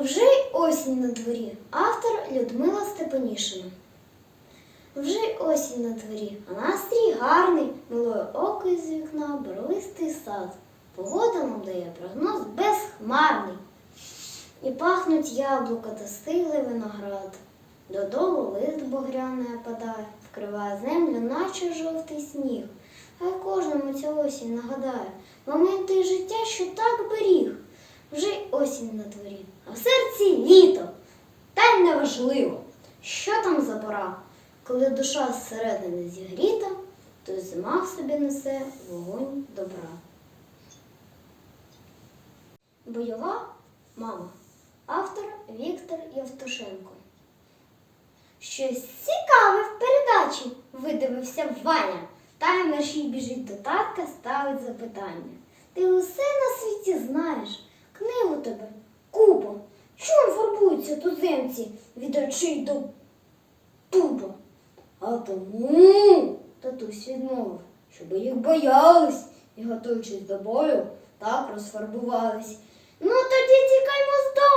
Вже й осінь на дворі. Автор Людмила Степанішина. Вже й осінь на дворі, а настрій гарний, милує око із вікна, барвистий сад. Погода нам дає прогноз безхмарний. І пахнуть яблука та стиглий виноград. Додолу лист багряний опадає, вкриває землю, наче жовтий сніг. Хай кожному ця осінь нагадає моменти життя, що так беріг. Вже й осінь на дворі, а в серці літо. Та й неважливо, що там за пора. Коли душа зсередини зігріта, то зима в собі несе вогонь добра. Бойова мама. Автор Віктор Євтушенко. Щось цікаве в передачі, видивився Ваня. Та мерщій біжить до татка, ставить запитання. Ти усе на світі знаєш, книгу тебе купа. Чому фарбуються туземці від очей до пупа? А тому татусь відмовив, щоб їх боялись і, готуючись до бою, так розфарбувались. Ну тоді тікаймо з дому,